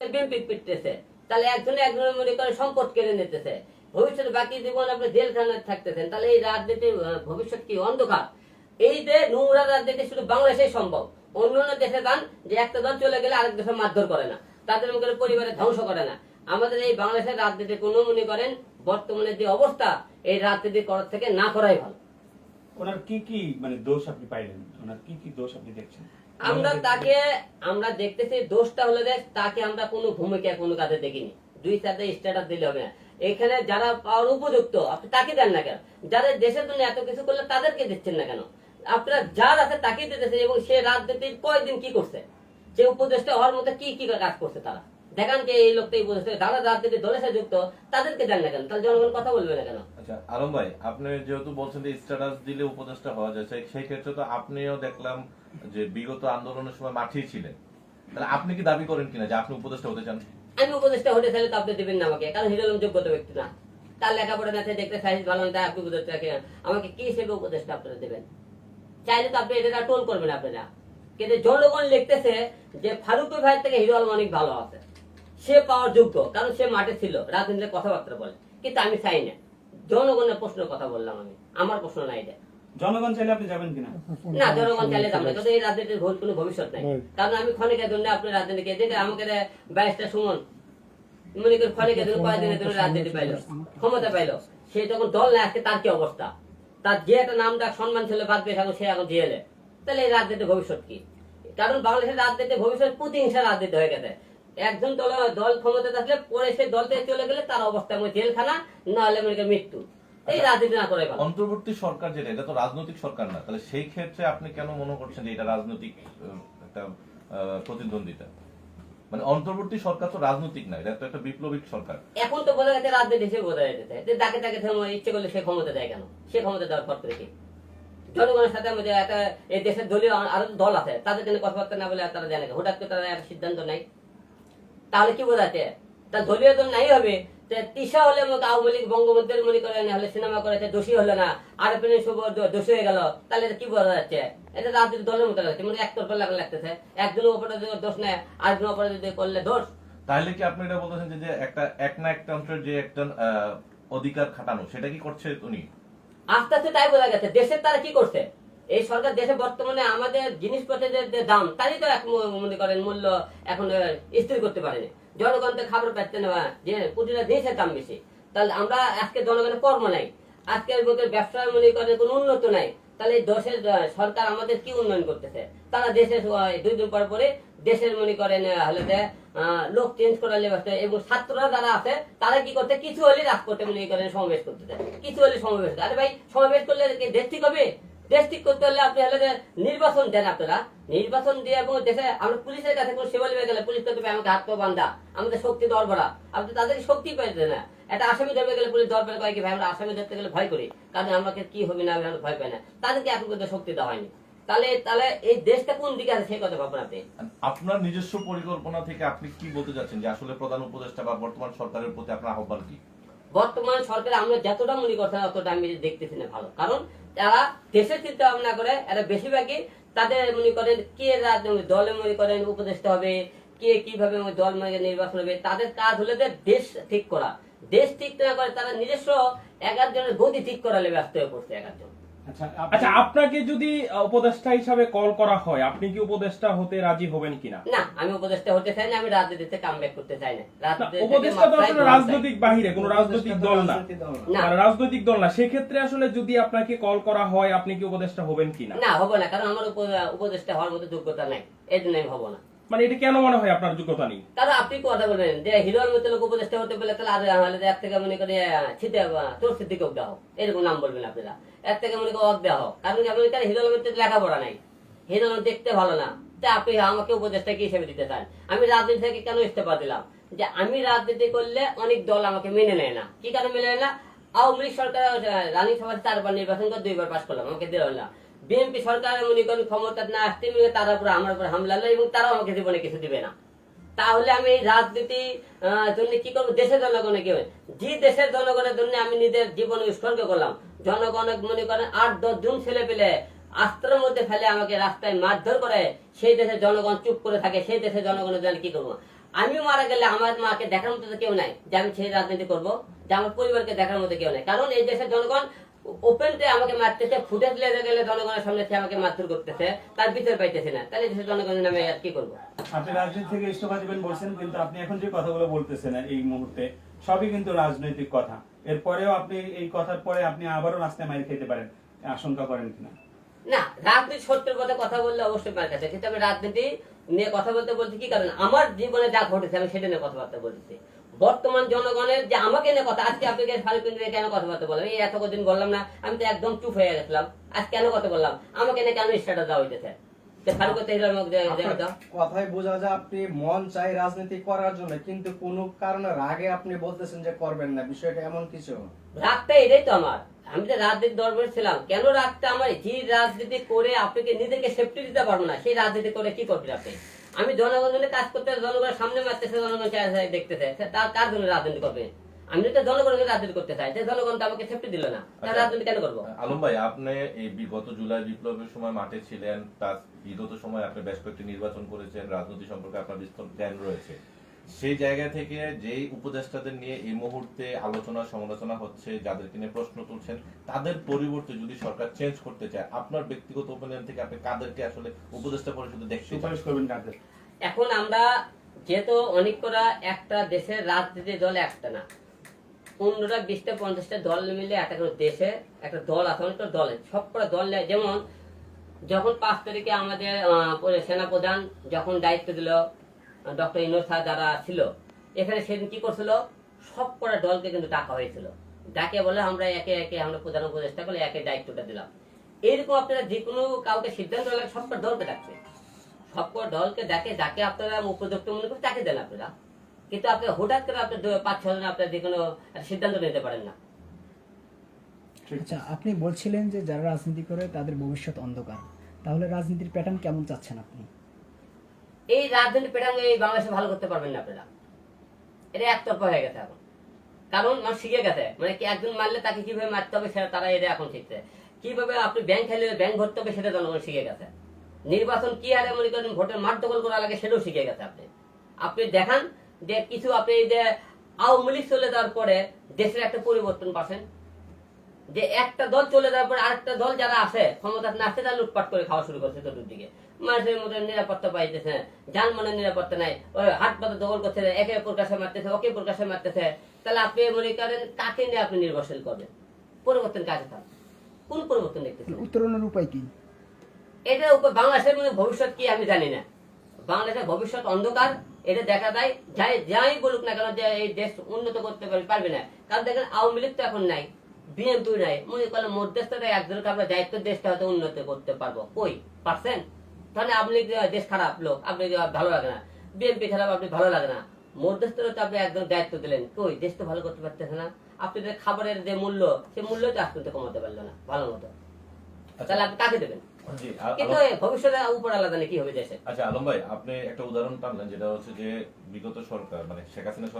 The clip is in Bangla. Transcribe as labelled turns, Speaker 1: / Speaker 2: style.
Speaker 1: বিএনপি পিটতেছে। তাহলে একজনে একজনের মনে করে সম্পদ কেড়ে নিতেছে। বাকি জীবন আপনি জেলখানায় থাকতেছেন, তাহলে এই রাজনীতির ভবিষ্যৎ কি অন্ধকার? এই যে নোংরা রাজনীতি শুধু সম্ভব। দেশে যান, যে একটা দল চলে গেলে আরেক দেশে মারধর করে না। তাদের মনে পরিবারে ধ্বংস করে না। আমাদের এই বাংলাদেশের রাজনীতি কোনো মনে করেন বর্তমানে যে অবস্থা, এই রাজনীতি করার থেকে না করাই ভালো।
Speaker 2: ওনার কি কি মানে দোষ আপনি পাইলেন? ওনার কি কি দোষ আপনি দেখছেন?
Speaker 1: আমরা তাকে আমরা দেখতেছি দোষটা হলো যে তাকে আমরা কোনো ভূমিকা কোনো কাজে দেখিনি। দুই চারটে স্ট্যাটাস দিলে হবে না। এখানে যারা পাওয়ার উপযুক্ত আপনি তাকে দেন না কেন? যাদের দেশের জন্য এত কিছু করলে তাদেরকে দিচ্ছেন না কেন? আপনারা যার আছে তাকে দিতেছে এবং সে রাজনীতির কয়দিন কি করছে? সে উপদেষ্টা হওয়ার মধ্যে কি কি কাজ করছে তারা? দেখান যে এই লোকটা এই উপদেষ্টা যারা রাজনীতির দলের সাথে যুক্ত তাদেরকে দেন না কেন? তাহলে জনগণ কথা বলবে না কেন?
Speaker 3: আচ্ছা আলম ভাই আপনি যেহেতু বলছেন যে স্ট্যাটাস দিলে উপদেষ্টা হওয়া যায় সেই- ক্ষেত্রে তো আপনিও দেখলাম যে বিগত আন্দোলনের সময় মাঠেই ছিলেন। তাহলে আপনি কি দাবি করেন কিনা যে আপনি উপদেষ্টা হতে চান?
Speaker 1: আমি উপদেষ্টা হতে চাইলে তো আপনি দেবেন না আমাকে কারণ হিরো আলম যোগ্যতা ব্যক্তি না। তার লেখাপড়া না দেখতে সাইজ ভালো না তাই আপনি উপদেষ্টা কে- আমাকে কি হিসেবে উপদেষ্টা আপনারা দেবেন? চাইলে তো আপনি এটা টোল করবেন আপনারা। কিন্তু জনগণ লিখতেছে যে ফারুক ভাইয়ের থেকে হিরো আলম অনেক ভালো আছে। সে পাওয়ার যোগ্য কারণ সে মাঠে ছিল রাজনীতির কথাবার্তা বলে। কিন্তু আমি চাই না। জনগণের প্রশ্নের কথা বললাম আমি। আমার প্রশ্ন নাই এটা।
Speaker 2: জনগণ চাইলে আপনি যাবেন কিনা?
Speaker 1: না জনগণ চাইলে যাব না কিন্তু এই রাজনীতির ভোট কোনো ভবিষ্যৎ নাই। কারণ আমি ক্ষণিকের জন্য আপনি রাজনীতিকে আমাকে বাইশটা সুমন মনে করি ক্ষণিকের জন্য কয়েকদিনের জন্য রাজনীতি পাইলো ক্ষমতা পাইলো। সে যখন দল না আসছে তার কি অবস্থা? তার যে একটা নাম ডাক সম্মান ছিল বাদ দিয়ে এখন সে এখন জেলে। তাহলে এই রাজনীতির ভবিষ্যৎ কি? কারণ বাংলাদেশের রাজনীতির ভবিষ্যৎ প্রতিহিংসা রাজনীতি হয়ে গেছে। একজন দল দল ক্ষমতা থাকলে পরে সেই দল থেকে চলে গেলে তার অবস্থা মানে জেলখানা না হলে মনে মৃত্যু। এই রাজনীতি না করে
Speaker 3: অন্তর্বর্তী সরকার যেটা এটা তো রাজনৈতিক সরকার না। তাহলে সেই ক্ষেত্রে আপনি কেন মনে করছেন যে এটা রাজনৈতিক একটা প্রতিদ্বন্দ্বিতা? মানে অন্তর্বর্তী সরকার তো রাজনৈতিক না এটা তো একটা বিপ্লবিক সরকার।
Speaker 1: এখন তো বোঝা যাচ্ছে রাজনীতি হিসেবে বোঝা যেতেছে যে তাকে থেমে ইচ্ছে করলে সে ক্ষমতা দেয় কেন? সে ক্ষমতা দেওয়ার পর থেকে। জনগণের সাথে আমাদের একটা এই দেশের দলীয় আরও দল আছে তাদের জন্য কথাবার্তা না বলে তারা জানে না। হঠাৎ করে তারা একটা সিদ্ধান্ত নেয়। তাহলে কি বোঝাচ্ছে তার দলীয় দল নাই হবে। তিসা হলে করেন আওয়ামী লীগ বঙ্গবন্ধুর মনে করেন হলে সিনেমা করেছে দোষী হলো না। আর শুভ দোষী হয়ে গেল। তাহলে কি বোঝা যাচ্ছে? এটা রাজনীতি দলের মতো লাগছে। মানে একতরফা লাগা লাগতেছে। একজনের উপরে যদি দোষ নেয় আরেকজনের উপরে যদি করলে দোষ।
Speaker 3: তাহলে কি আপনি এটা বলতেছেন যে- একটা এক না একটা অংশের যে একটা অধিকার খাটানো সেটা কি করছে উনি?
Speaker 1: আস্তে আস্তে তাই বোঝা গেছে। দেশের তারা কি করছে? এই সরকার দেশে বর্তমানে আমাদের জিনিসপত্রের যে- দাম, তারই তো এক মনে করেন মূল্য এখন স্থির করতে পারেনি জনগণ তো খাবার পাচ্ছে না যে প্রতিটা জিনিসের দাম বেশি। তাহলে আমরা আজকে জনগণের কর্ম নাই। আজকের লোকের ব্যবসায় মনে করেন কোনো উন্নত নাই। তাহলে দেশের সরকার আমাদের কি উন্নয়ন করতেছে? তারা দেশের দুই দিন পর পরে দেশের মনে করেন হলে লোক চেঞ্জ করার লেবাসে এবং ছাত্ররা যারা আছে, তারা কি করতে? কিছু হলে রাজপথে মনে করেন সমাবেশ করতেছে। কিছু হলে সমাবেশ আরে ভাই, সমাবেশ করলে দেশ ঠিক হবে? দেশ ঠিক করতে হলে আপনি হলে নির্বাচন দেন আপনারা। নির্বাচন দিয়ে এবং দেশে আমরা পুলিশের কাছে কোনো সেবা লেগে গেলে পুলিশ করতে আমাকে হাত পা বান্ধা আমাদের শক্তি দরবরা। আপনি তাদের শক্তি পাইতে না। একটা আসামি ধরবে গেলে পুলিশ দরবার কয় কি ভাই আমরা আসামি ধরতে গেলে ভয় করি। কারণ আমাকে কি হবে না আমরা ভয় পাই না। তাদেরকে এখন পর্যন্ত শক্তি দেওয়া হয়নি। তাহলে তাহলে এই দেশটা কোন দিকে আছে সেই কথা ভাববেন আপনি।
Speaker 3: আপনার নিজস্ব পরিকল্পনা থেকে আপনি কি বলতে চাচ্ছেন যে আসলে প্রধান উপদেষ্টা বা বর্তমান সরকারের প্রতি আপনার আহ্বান কি?
Speaker 1: বর্তমান সরকার আমরা যতটা মনে করছেন অতটা আমি দেখতেছি না ভালো। কারণ তারা দেশের চিন্তা ভাবনা করে, এরা বেশিরভাগই তাদের মনে করেন কে এরা দলে মনে করেন উপদেষ্টা হবে, কে কীভাবে দল মনে নির্বাচন হবে, তাদের কাজ হলে দেশ ঠিক করা। দেশ ঠিক না করে তারা নিজস্ব এগারো জনের গতি ঠিক করালে ব্যস্ত হয়ে পড়ছে এগারো একজন
Speaker 2: আচ্ছা
Speaker 4: আচ্ছা আপনাকে যদি উপদেষ্টা হিসাবে কল করা হয় আপনি কি উপদেষ্টা হতে রাজি হবেন কিনা?
Speaker 1: না আমি উপদেষ্টা হতে চাই না আমি রাজনীতিতে কাম করতে চাই না।
Speaker 4: উপদেষ্টা তো আসলে রাজনৈতিক বাহিরে কোনো রাজনৈতিক দল না।
Speaker 1: না।
Speaker 4: মানে রাজনৈতিক দল না। সেক্ষেত্রে আসলে যদি আপনাকে কল করা হয় আপনি কি উপদেষ্টা হবেন কিনা?
Speaker 1: না হব না কারণ আমার উপ- উপদেষ্টা হওয়ার মতো যোগ্যতা নাই। এই জন্য আমি হব না।
Speaker 4: মানে এটা কেন মনে হয় আপনার যোগ্যতা নেই?
Speaker 1: কারণ আপনি কথা বলবেন যে হিরোর মতো লোক উপদেষ্টা হতে বলে তাহলে আর হলে এক থেকে মনে করে ছিটে তোর সিদ্দিকে অব্দা হোক। এরকম নাম বলবেন আপনারা। এক থেকে মনে করে অব্দা হোক। কারণ আপনি হিরোর মধ্যে লেখাপড়া নাই। হিরো দেখতে ভালো না। তা আপনি আমাকে উপদেষ্টা কি হিসেবে দিতে চান? আমি রাজনীতি থেকে কেন ইস্তফা দিলাম? যে আমি রাজনীতি করলে অনেক দল আমাকে মেনে নেয় না। কি কারণে মেনে নেয় না? আওয়ামী লীগ সরকার রানী সভায় চারবার নির্বাচন করে দুইবার পাশ করলাম। আমাকে দিল না। বিএনপি সরকার মনে করেন ক্ষমতা না আসতে মিলে তার উপর আমার উপর হামলা এবং তারাও আমাকে জীবনে কিছু দিবে না। তাহলে আমি রাজনীতি জন্য কি করব? দেশের জনগণে কি যে দেশের জনগণের জন্য আমি নিজের জীবন উৎসর্গ করলাম। জনগণ মনে করেন আট, দশ জন ছেলে পেলে আস্ত্রের মধ্যে ফেলে আমাকে রাস্তায় মারধর করে সেই দেশের জনগণ চুপ করে থাকে, সেই দেশের জনগণের জন্য কি করব? আমি মারা গেলে আমার মাকে দেখার মতো কেউ নাই যে আমি সেই রাজনীতি করব, যে আমার পরিবারকে দেখার মতো কেউ নাই। কারণ এই দেশের জনগণ ওপেনতে আমাকে মারতেছে ফুটেজ লেগে গেলে জনগণের সামনে সে আমাকে মারধর করতেছে তার বিচার পাইতেছে না। তাহলে জনগণের নামে আর কি করব?
Speaker 2: আপনি রাজনীতি থেকে ইস্তফা দিবেন বলছেন কিন্তু আপনি এখন যে কথাগুলো বলতেছেন এই মুহূর্তে সবই কিন্তু রাজনৈতিক কথা। এরপরেও আপনি এই কথার পরে আপনি আবারও রাস্তায় মাইর খেতে পারেন আশঙ্কা করেন কিনা?
Speaker 1: না রাজনীতি সত্যের কথা কথা বললে অবশ্যই মার কাছে কিন্তু আমি রাজনীতি নিয়ে কথা বলতে বলছি কি কারণ? আমার জীবনে যা ঘটেছে আমি সেটা নিয়ে কথাবার্তা বলতেছি। বর্তমান জনগণের যে আমাকে নিয়ে কথা আজকে আপনাকে ফারুক কেন কথাবার্তা বললাম? এই এত কদিন বললাম না আমি তো একদম চুপ হয়ে গেছিলাম। আজ কেন কথা বললাম? আমাকে নিয়ে কেন স্টার্টার দেওয়া হইতেছে? তো তো।
Speaker 5: কথাই বোঝা যায় আপনি মন চাই রাজনীতি করার জন্য কিন্তু কোনো কারণে রাগে আপনি বলতেছেন যে করবেন না বিষয়টা এমন কিছু।
Speaker 1: রাগটা এটাই তো আমার। আমি যে রাজনীতি দরবারে ছিলাম কেন রাগটা আমার? যে রাজনীতি করে আপনাকে নিজেকে সেফটি দিতে পারব না সেই রাজনীতি করে কি করবেন আপনি? আমি জনগণের কাজ করতে জনগণের সামনে মারতেছে জনগণ দেখতেছে। তার কার জন্য রাজনীতি করবে? আমি তো জনগণকে রাজনীতি করতে চাই যে জনগণ তো আমাকে সেফটি দিল না তার
Speaker 3: আচ্ছা।
Speaker 1: রাজনীতি কেন করব?
Speaker 3: আলম ভাই আপনি এই বিগত জুলাই বিপ্লবের সময় মাঠে ছিলেন তার বিগত সময় আপনি বেশ কয়েকটি নির্বাচন করেছেন রাজনীতি সম্পর্কে আপনার বিস্তর জ্ঞান রয়েছে। সেই জায়গা থেকে যেই উপদেষ্টাদের নিয়ে এই মুহূর্তে আলোচনা সমালোচনা হচ্ছে যাদেরকে নিয়ে প্রশ্ন তুলছেন তাদের পরিবর্তে যদি সরকার চেঞ্জ করতে চায় আপনার ব্যক্তিগত ওপিনিয়ন থেকে আপনি কাদেরকে আসলে উপদেষ্টা পরিষদে দেখতে
Speaker 2: সুপারিশ করবেন কাদের
Speaker 1: এখন আমরা যেহেতু অনেক করা একটা দেশের রাজনীতি দল একটা না পনেরোটা বিশটা পঞ্চাশটা দল মিলে একটা করে দেশে একটা দল আছে অনেকটা দল। সব কটা দল নেয় যেমন যখন পাঁচ তারিখে আমাদের সেনাপ্রধান যখন দায়িত্ব দিল ডক্টর ইনোজ স্যার যারা ছিল, এখানে সেদিন কি করছিল? সব কটা দলকে কিন্তু ডাকা হয়েছিল। ডাকে বলে আমরা একে একে আমরা প্রধান উপদেষ্টা করে একে দায়িত্বটা দিলাম। এইরকম আপনারা যে কোনো কাউকে সিদ্ধান্ত নিলে সব কটা দলকে ডাকছে। সব কটা দলকে ডাকে, যাকে আপনারা উপযুক্ত মনে করেন তাকে দেন আপনারা। কিন্তু আপনি হঠাৎ করে আপনার পাঁচ, ছজন আপনার যে কোনো সিদ্ধান্ত নিতে পারেন না।
Speaker 6: আচ্ছা আপনি বলছিলেন যে যারা রাজনীতি করে তাদের ভবিষ্যৎ অন্ধকার। তাহলে রাজনীতির প্যাটার্ন কেমন চাচ্ছেন আপনি?
Speaker 1: এই রাজধানী পেটাঙ্গে এই বাংলাদেশে ভালো করতে পারবেন না আপনারা। এটা একতরফা হয়ে গেছে এখন। কারণ মানুষ শিখে গেছে। মানে কি একজন মারলে তাকে কীভাবে মারতে হবে সেটা তারা এটা এখন শিখছে। কীভাবে আপনি ব্যাংক খেলে ব্যাংক ভরতে হবে সেটা জনগণ শিখে গেছে। নির্বাচন কি হারে মনে করেন, ভোটের মাঠ দখল করা লাগে সেটাও শিখে গেছে আপনি। আপনি দেখান যে কিছু আপনি যে আওয়ামী লীগ চলে যাওয়ার পরে দেশের একটা পরিবর্তন পাচ্ছেন। যে একটা দল চলে যাওয়ার পর আরেকটা দল যারা আছে ক্ষমতা না আসছে তারা লুটপাট করে খাওয়া শুরু করছে চতুর্দিকে। মানুষের মধ্যে নিরাপত্তা পাইতেছে। যানবাহনের নিরাপত্তা নাই। ওই হাট পাতা দখল করছে একে প্রকাশে মারতেছে ওকে প্রকাশে মারতেছে। তাহলে আপনি মনে করেন কাকে নিয়ে আপনি নির্ভরশীল করবেন? পরিবর্তন কাজে থাক কোন পরিবর্তন দেখতেছেন?
Speaker 6: উত্তরণের উপায় কি?
Speaker 1: উপর বাংলাদেশের মধ্যে ভবিষ্যৎ কি আমি জানি না। বাংলাদেশের ভবিষ্যৎ অন্ধকার এটা দেখা যায়। যাই যাই বলুক না কেন যে এই দেশ উন্নত করতে পারবে- না। কারণ দেখেন আওয়ামী লীগ তো এখন নাই বিএনপি নাই। মনে করলে মধ্যস্থতা একজনকে আমরা দায়িত্ব দেশটা হয়তো উন্নত করতে পারব। কই? পারছেন? তাহলে আপনি দেশ খারাপ লোক আপনি ভালো লাগে না। বিএনপি খারাপ আপনি ভালো লাগে না। মধ্যস্থতা তো আপনি একজন দায়িত্ব দিলেন। কই দেশ তো ভালো করতে পারতেছে না। আপনি খাবারের যে মূল্য সে মূল্য তো আজ পর্যন্ত কমাতে পারল না ভালো মতো। তাহলে আপনি কাকে দেবেন? কিন্তু ভবিষ্যতে উপর আলাদা নেই কি হবে দেশে।
Speaker 3: আচ্ছা আলম ভাই আপনি একটা উদাহরণ টানলেন যেটা হচ্ছে যে বিগত সরকার মানে শেখ হাসিনা সরকার